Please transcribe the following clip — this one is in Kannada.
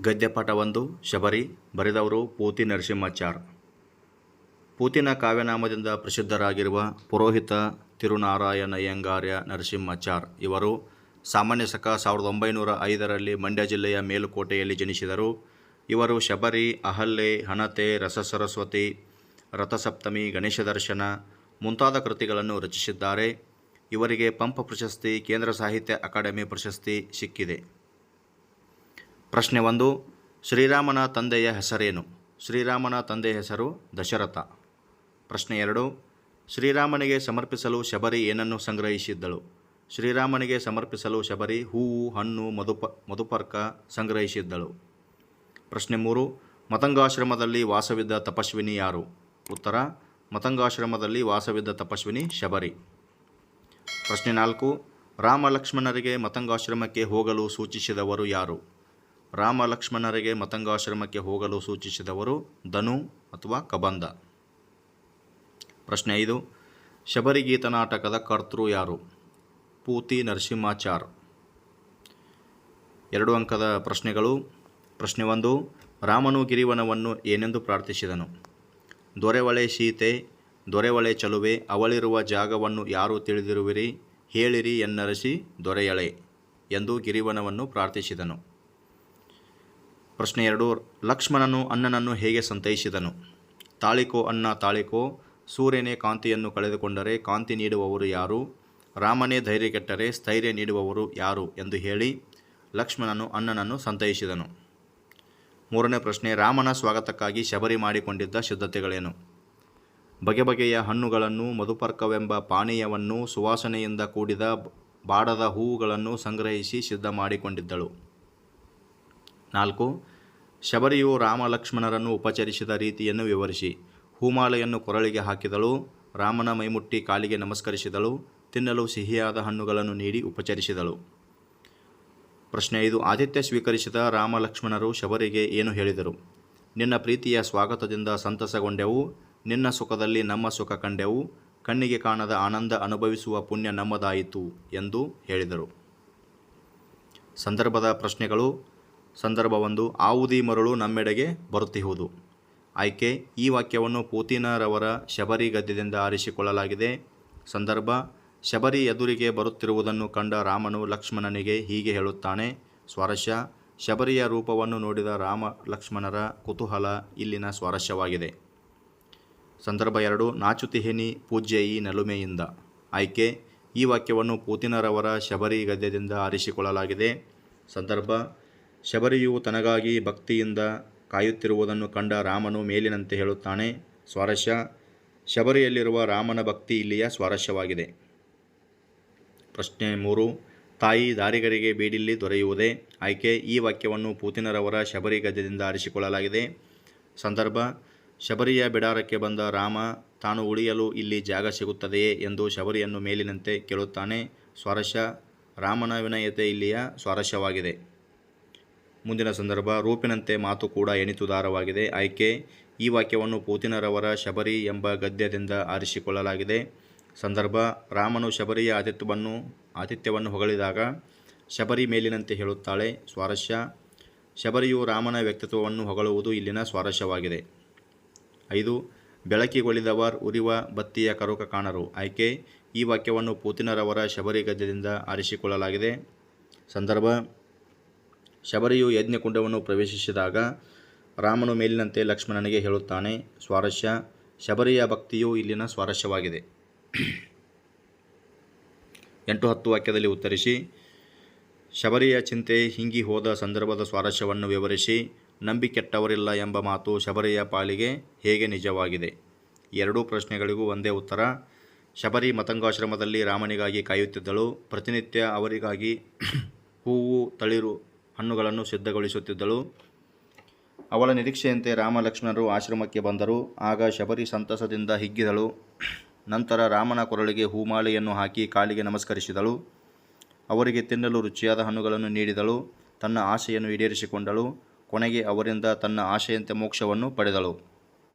ಗದ್ಯಪಾಠ ಒಂದು ಶಬರಿ, ಬರೆದವರು ಪೂತಿ ನರಸಿಂಹಾಚಾರ್. ಪೂತಿನ ಕಾವ್ಯನಾಮದಿಂದ ಪ್ರಸಿದ್ಧರಾಗಿರುವ ಪುರೋಹಿತ ತಿರುನಾರಾಯಣ ಅಯ್ಯಂಗಾರ್ಯ ನರಸಿಂಹಾಚಾರ್ ಇವರು ಸಾಮಾನ್ಯ ಸಕ ಸಾವಿರದ ಒಂಬೈನೂರ ಐದರಲ್ಲಿ ಮಂಡ್ಯ ಜಿಲ್ಲೆಯ ಮೇಲುಕೋಟೆಯಲ್ಲಿ ಜನಿಸಿದರು. ಇವರು ಶಬರಿ, ಅಹಲ್ಲೆ, ಹಣತೆ, ರಸಸರಸ್ವತಿ, ರಥಸಪ್ತಮಿ, ಗಣೇಶ ದರ್ಶನ ಮುಂತಾದ ಕೃತಿಗಳನ್ನು ರಚಿಸಿದ್ದಾರೆ. ಇವರಿಗೆ ಪಂಪ ಪ್ರಶಸ್ತಿ, ಕೇಂದ್ರ ಸಾಹಿತ್ಯ ಅಕಾಡೆಮಿ ಪ್ರಶಸ್ತಿ ಸಿಕ್ಕಿದೆ. ಪ್ರಶ್ನೆ ಒಂದು, ಶ್ರೀರಾಮನ ತಂದೆಯ ಹೆಸರೇನು? ಶ್ರೀರಾಮನ ತಂದೆಯ ಹೆಸರು ದಶರಥ. ಪ್ರಶ್ನೆ ಎರಡು, ಶ್ರೀರಾಮನಿಗೆ ಸಮರ್ಪಿಸಲು ಶಬರಿ ಏನನ್ನು ಸಂಗ್ರಹಿಸಿದ್ದಳು? ಶ್ರೀರಾಮನಿಗೆ ಸಮರ್ಪಿಸಲು ಶಬರಿ ಹೂವು, ಹಣ್ಣು, ಮಧುಪ, ಮಧುಪರ್ಕ ಸಂಗ್ರಹಿಸಿದ್ದಳು. ಪ್ರಶ್ನೆ ಮೂರು, ಮತಂಗಾಶ್ರಮದಲ್ಲಿ ವಾಸವಿದ್ದ ತಪಸ್ವಿನಿ ಯಾರು? ಉತ್ತರ, ಮತಂಗಾಶ್ರಮದಲ್ಲಿ ವಾಸವಿದ್ದ ತಪಸ್ವಿನಿ ಶಬರಿ. ಪ್ರಶ್ನೆ ನಾಲ್ಕು ರಾಮ ಲಕ್ಷ್ಮಣರಿಗೆ ಮತಂಗಾಶ್ರಮಕ್ಕೆ ಹೋಗಲು ಸೂಚಿಸಿದವರು ಯಾರು? ರಾಮ ಲಕ್ಷ್ಮಣರಿಗೆ ಮತಂಗಾಶ್ರಮಕ್ಕೆ ಹೋಗಲು ಸೂಚಿಸಿದವರು ಧನು ಅಥವಾ ಕಬಂದ ಪ್ರಶ್ನೆ ಐದು, ಶಬರಿಗೀತ ನಾಟಕದ ಕರ್ತೃ ಯಾರು? ಪೂತಿ ನರಸಿಂಹಾಚಾರ್. ಎರಡು ಅಂಕದ ಪ್ರಶ್ನೆಗಳು. ಪ್ರಶ್ನೆ ಒಂದು, ರಾಮನು ಗಿರಿವನವನ್ನು ಏನೆಂದು ಪ್ರಾರ್ಥಿಸಿದನು? ದೊರೆವಳೆ ಸೀತೆ, ದೊರೆವಳೆ ಚಲುವೆ, ಅವಳಿರುವ ಜಾಗವನ್ನು ಯಾರು ತಿಳಿದಿರುವಿರಿ? ಹೇಳಿರಿ ಎನ್ನರಸಿ ದೊರೆಯಳೆ ಎಂದು ಗಿರಿವನವನ್ನು ಪ್ರಾರ್ಥಿಸಿದನು. ಪ್ರಶ್ನೆ ಎರಡು, ಲಕ್ಷ್ಮಣನು ಅಣ್ಣನನ್ನು ಹೇಗೆ ಸಂತೈಸಿದನು? ತಾಳಿಕೋ ಅಣ್ಣ, ತಾಳಿಕೋ, ಸೂರ್ಯನೇ ಕಾಂತಿಯನ್ನು ಕಳೆದುಕೊಂಡರೆ ಕಾಂತಿ ನೀಡುವವರು ಯಾರು? ರಾಮನೇ ಧೈರ್ಯ ಕೆಟ್ಟರೆ ಸ್ಥೈರ್ಯ ನೀಡುವವರು ಯಾರು ಎಂದು ಹೇಳಿ ಲಕ್ಷ್ಮಣನು ಅಣ್ಣನನ್ನು ಸಂತೈಸಿದನು. ಮೂರನೇ ಪ್ರಶ್ನೆ, ರಾಮನ ಸ್ವಾಗತಕ್ಕಾಗಿ ಶಬರಿ ಮಾಡಿಕೊಂಡಿದ್ದ ಸಿದ್ಧತೆಗಳೇನು ಬಗೆ ಬಗೆಯ ಹಣ್ಣುಗಳನ್ನು, ಮಧುಪರ್ಕವೆಂಬ ಪಾನೀಯವನ್ನು, ಸುವಾಸನೆಯಿಂದ ಕೂಡಿದ ಬಾಡದ ಹೂವುಗಳನ್ನು ಸಂಗ್ರಹಿಸಿ ಸಿದ್ಧ ಮಾಡಿಕೊಂಡಿದ್ದಳು ನಾಲ್ಕು, ಶಬರಿಯು ರಾಮ ಲಕ್ಷ್ಮಣರನ್ನು ಉಪಚರಿಸಿದ ರೀತಿಯನ್ನು ವಿವರಿಸಿ. ಹೂಮಾಲೆಯನ್ನು ಕೊರಳಿಗೆ ಹಾಕಿದಳು, ರಾಮನ ಮೈಮುಟ್ಟಿ ಕಾಲಿಗೆ ನಮಸ್ಕರಿಸಿದಳು, ತಿನ್ನಲು ಸಿಹಿಯಾದ ಹಣ್ಣುಗಳನ್ನು ನೀಡಿ ಉಪಚರಿಸಿದಳು. ಪ್ರಶ್ನೆ ಐದು ಆದಿತ್ಯ ಸ್ವೀಕರಿಸಿದ ರಾಮ ಲಕ್ಷ್ಮಣರು ಶಬರಿಗೆ ಏನು ಹೇಳಿದರು? ನಿನ್ನ ಪ್ರೀತಿಯ ಸ್ವಾಗತದಿಂದ ಸಂತಸಗೊಂಡೆವು, ನಿನ್ನ ಸುಖದಲ್ಲಿ ನಮ್ಮ ಸುಖ ಕಂಡೆವು, ಕಣ್ಣಿಗೆ ಕಾಣದ ಆನಂದ ಅನುಭವಿಸುವ ಪುಣ್ಯ ನಮ್ಮದಾಯಿತು ಎಂದು ಹೇಳಿದರು. ಸಂದರ್ಭದ ಪ್ರಶ್ನೆಗಳು ಸಂದರ್ಭ ಒಂದು, ಆವುದಿ ಮರಳು ನಮ್ಮೆಡೆಗೆ ಬರುತ್ತಿಹುದು. ಆಯ್ಕೆ, ಈ ವಾಕ್ಯವನ್ನು ಪೂತಿನರವರ ಶಬರಿ ಗದ್ಯದಿಂದ ಆರಿಸಿಕೊಳ್ಳಲಾಗಿದೆ. ಸಂದರ್ಭ, ಶಬರಿ ಎದುರಿಗೆ ಬರುತ್ತಿರುವುದನ್ನು ಕಂಡ ರಾಮನು ಲಕ್ಷ್ಮಣನಿಗೆ ಹೀಗೆ ಹೇಳುತ್ತಾನೆ, ಸ್ವಾರಸ್ಯ, ಶಬರಿಯ ರೂಪವನ್ನು ನೋಡಿದ ರಾಮ ಲಕ್ಷ್ಮಣರ ಕುತೂಹಲ ಇಲ್ಲಿನ ಸ್ವಾರಸ್ಯವಾಗಿದೆ. ಸಂದರ್ಭ ಎರಡು, ನಾಚುತಿಹಿನಿ ಪೂಜ್ಯ ಈ ನಲುಮೆಯಿಂದ. ಆಯ್ಕೆ, ಈ ವಾಕ್ಯವನ್ನು ಪೂತಿನರವರ ಶಬರಿ ಗದ್ಯದಿಂದ ಆರಿಸಿಕೊಳ್ಳಲಾಗಿದೆ. ಸಂದರ್ಭ ಶಬರಿಯು ತನಗಾಗಿ ಭಕ್ತಿಯಿಂದ ಕಾಯುತ್ತಿರುವುದನ್ನು ಕಂಡ ರಾಮನು ಮೇಲಿನಂತೆ ಹೇಳುತ್ತಾನೆ, ಸ್ವಾರಸ್ಯ, ಶಬರಿಯಲ್ಲಿರುವ ರಾಮನ ಭಕ್ತಿ ಇಲ್ಲಿಯ ಸ್ವಾರಸ್ಯವಾಗಿದೆ. ಪ್ರಶ್ನೆ ಮೂರು, ತಾಯಿ ದಾರಿಗರಿಗೆ ಬೀಡಿಲ್ಲಿ ದೊರೆಯುವುದೇ? ಆಯ್ಕೆ, ಈ ವಾಕ್ಯವನ್ನು ಪೂತಿನರವರ ಶಬರಿ ಗದ್ಯದಿಂದ ಆರಿಸಿಕೊಳ್ಳಲಾಗಿದೆ. ಸಂದರ್ಭ, ಶಬರಿಯ ಬಿಡಾರಕ್ಕೆ ಬಂದ ರಾಮ, ತಾನು ಉಳಿಯಲು ಇಲ್ಲಿ ಜಾಗ ಸಿಗುತ್ತದೆಯೇ? ಎಂದು ಶಬರಿಯನ್ನು ಮೇಲಿನಂತೆ ಕೇಳುತ್ತಾನೆ, ಸ್ವಾರಸ್ಯ, ರಾಮನ ವಿನಯತೆ ಇಲ್ಲಿಯ ಸ್ವಾರಸ್ಯವಾಗಿದೆ. ಮುಂದಿನ ಸಂದರ್ಭ ರೂಪಿನಂತೆ ಮಾತು ಕೂಡ ಎಣಿತುದಾರವಾಗಿದೆ. ಆಯ್ಕೆ, ಈ ವಾಕ್ಯವನ್ನು ಪೂತಿನರವರ ಶಬರಿ ಎಂಬ ಗದ್ಯದಿಂದ ಆರಿಸಿಕೊಳ್ಳಲಾಗಿದೆ. ಸಂದರ್ಭ, ರಾಮನು ಶಬರಿಯ ಆತಿಥ್ಯವನ್ನು ಆತಿಥ್ಯವನ್ನು ಹೊಗಳಿದಾಗ ಶಬರಿ ಮೇಲಿನಂತೆ ಹೇಳುತ್ತಾಳೆ, ಸ್ವಾರಸ್ಯ. ಶಬರಿಯು ರಾಮನ ವ್ಯಕ್ತಿತ್ವವನ್ನು ಹೊಗಳುವುದು ಇಲ್ಲಿನ ಸ್ವಾರಸ್ಯವಾಗಿದೆ. ಐದು, ಬೆಳಕಿಗೊಳಿದವರ್ ಉರಿವ ಬತ್ತಿಯ ಕರುಕ ಕಾಣರು. ಆಯ್ಕೆ, ಈ ವಾಕ್ಯವನ್ನು ಪೂತಿನರವರ ಶಬರಿ ಗದ್ಯದಿಂದ ಆರಿಸಿಕೊಳ್ಳಲಾಗಿದೆ. ಸಂದರ್ಭ ಶಬರಿಯು ಯಜ್ಞಕುಂಡವನ್ನು ಪ್ರವೇಶಿಸಿದಾಗ ರಾಮನು ಮೇಲಿನಂತೆ ಲಕ್ಷ್ಮಣನಿಗೆ ಹೇಳುತ್ತಾನೆ, ಸ್ವಾರಸ್ಯ, ಶಬರಿಯ ಭಕ್ತಿಯು ಇಲ್ಲಿನ ಸ್ವಾರಸ್ಯವಾಗಿದೆ. ಎಂಟು ಹತ್ತು ವಾಕ್ಯದಲ್ಲಿ ಉತ್ತರಿಸಿ, ಶಬರಿಯ ಚಿಂತೆ ಹಿಂಗಿ ಹೋದ ಸಂದರ್ಭದ ಸ್ವಾರಸ್ಯವನ್ನು ವಿವರಿಸಿ, ನಂಬಿಕೆಟ್ಟವರಿಲ್ಲ ಎಂಬ ಮಾತು ಶಬರಿಯ ಪಾಲಿಗೆ ಹೇಗೆ ನಿಜವಾಗಿದೆ? ಎರಡೂ ಪ್ರಶ್ನೆಗಳಿಗೂ ಒಂದೇ ಉತ್ತರ, ಶಬರಿ ಮತಂಗಾಶ್ರಮದಲ್ಲಿ ರಾಮನಿಗಾಗಿ ಕಾಯುತ್ತಿದ್ದಳು, ಪ್ರತಿನಿತ್ಯ ಅವರಿಗಾಗಿ ಹೂವು ತಳಿರು ಹಣ್ಣುಗಳನ್ನು ಸಿದ್ಧಗೊಳಿಸುತ್ತಿದ್ದಳು. ಅವಳ ನಿರೀಕ್ಷೆಯಂತೆ ರಾಮಲಕ್ಷ್ಮಣರು ಆಶ್ರಮಕ್ಕೆ ಬಂದರು. ಆಗ ಶಬರಿ ಸಂತಸದಿಂದ ಹಿಗ್ಗಿದಳು. ನಂತರ ರಾಮನ ಕೊರಳಿಗೆ ಹೂಮಾಲೆಯನ್ನು ಹಾಕಿ ಕಾಲಿಗೆ ನಮಸ್ಕರಿಸಿದಳು. ಅವರಿಗೆ ತಿನ್ನಲು ರುಚಿಯಾದ ಹಣ್ಣುಗಳನ್ನು ನೀಡಿದಳು. ತನ್ನ ಆಶೆಯನ್ನು ಈಡೇರಿಸಿಕೊಂಡಳು. ಕೊನೆಗೆ ಅವರಿಂದ ತನ್ನ ಆಶೆಯಂತೆ ಮೋಕ್ಷವನ್ನು ಪಡೆದಳು.